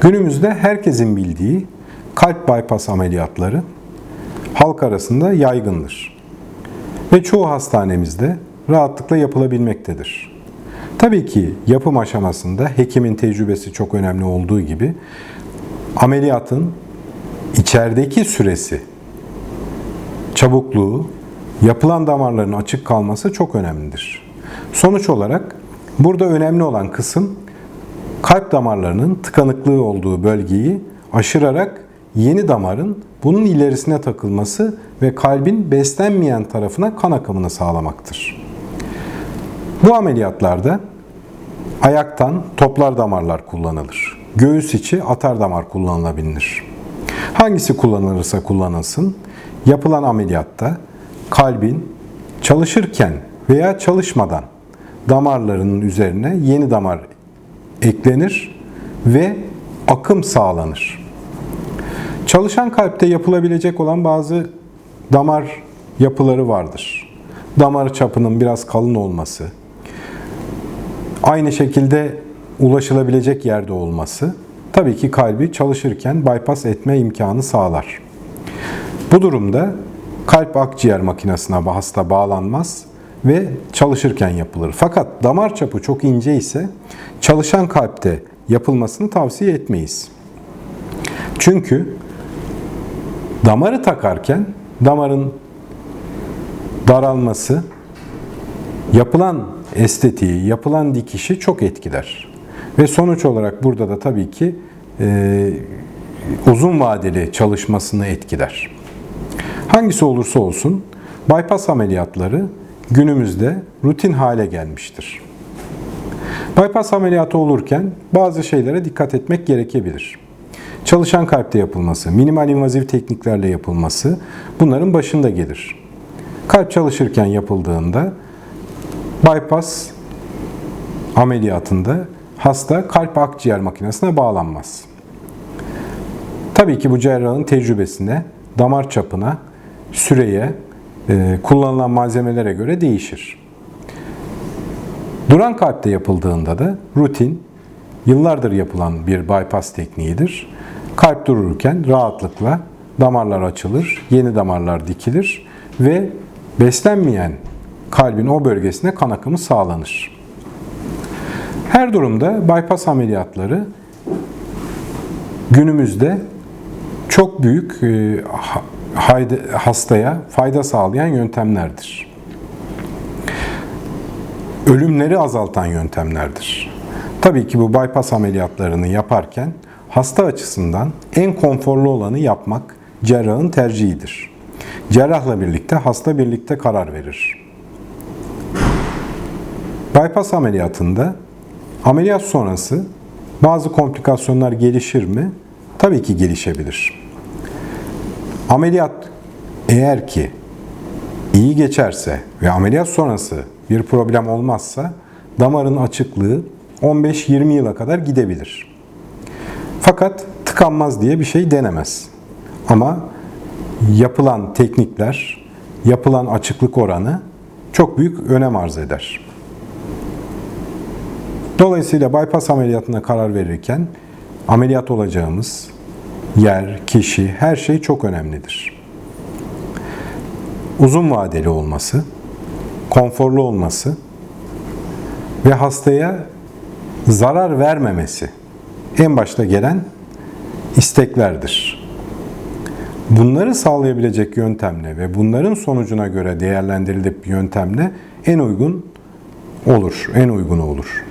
Günümüzde herkesin bildiği kalp bypass ameliyatları halk arasında yaygındır. Ve çoğu hastanemizde rahatlıkla yapılabilmektedir. Tabii ki yapım aşamasında hekimin tecrübesi çok önemli olduğu gibi ameliyatın içerideki süresi, çabukluğu, yapılan damarların açık kalması çok önemlidir. Sonuç olarak burada önemli olan kısım kalp damarlarının tıkanıklığı olduğu bölgeyi aşırarak yeni damarın bunun ilerisine takılması ve kalbin beslenmeyen tarafına kan akımını sağlamaktır. Bu ameliyatlarda ayaktan toplar damarlar kullanılır. Göğüs içi atar damar kullanılabilir. Hangisi kullanılırsa kullanılsın, yapılan ameliyatta kalbin çalışırken veya çalışmadan damarlarının üzerine yeni damar eklenir ve akım sağlanır. Çalışan kalpte yapılabilecek olan bazı damar yapıları vardır. Damar çapının biraz kalın olması, aynı şekilde ulaşılabilecek yerde olması tabii ki kalbi çalışırken bypass etme imkanı sağlar. Bu durumda kalp akciğer makinesine hasta bağlanmaz ve çalışırken yapılır. Fakat damar çapı çok ince ise çalışan kalpte yapılmasını tavsiye etmeyiz. Çünkü damarı takarken damarın daralması yapılan estetiği, yapılan dikişi çok etkiler. Ve sonuç olarak burada da tabii ki e, uzun vadeli çalışmasını etkiler. Hangisi olursa olsun bypass ameliyatları günümüzde rutin hale gelmiştir. Bypass ameliyatı olurken bazı şeylere dikkat etmek gerekebilir. Çalışan kalpte yapılması, minimal invaziv tekniklerle yapılması bunların başında gelir. Kalp çalışırken yapıldığında bypass ameliyatında hasta kalp akciğer makinesine bağlanmaz. Tabii ki bu cerrahın tecrübesine, damar çapına, süreye, kullanılan malzemelere göre değişir. Duran kalpte yapıldığında da rutin, yıllardır yapılan bir bypass tekniğidir. Kalp dururken rahatlıkla damarlar açılır, yeni damarlar dikilir ve beslenmeyen kalbin o bölgesine kan akımı sağlanır. Her durumda bypass ameliyatları günümüzde çok büyük e, hastaya fayda sağlayan yöntemlerdir. Ölümleri azaltan yöntemlerdir. Tabii ki bu bypass ameliyatlarını yaparken hasta açısından en konforlu olanı yapmak cerrahın tercihidir. Cerrahla birlikte hasta birlikte karar verir. Bypass ameliyatında ameliyat sonrası bazı komplikasyonlar gelişir mi? Tabii ki gelişebilir. Ameliyat eğer ki iyi geçerse ve ameliyat sonrası bir problem olmazsa damarın açıklığı 15-20 yıla kadar gidebilir. Fakat tıkanmaz diye bir şey denemez. Ama yapılan teknikler, yapılan açıklık oranı çok büyük önem arz eder. Dolayısıyla bypass ameliyatına karar verirken ameliyat olacağımız yer, kişi, her şey çok önemlidir. Uzun vadeli olması, konforlu olması ve hastaya zarar vermemesi en başta gelen isteklerdir. Bunları sağlayabilecek yöntemle ve bunların sonucuna göre değerlendirilip yöntemle en uygun olur, en uygunu olur.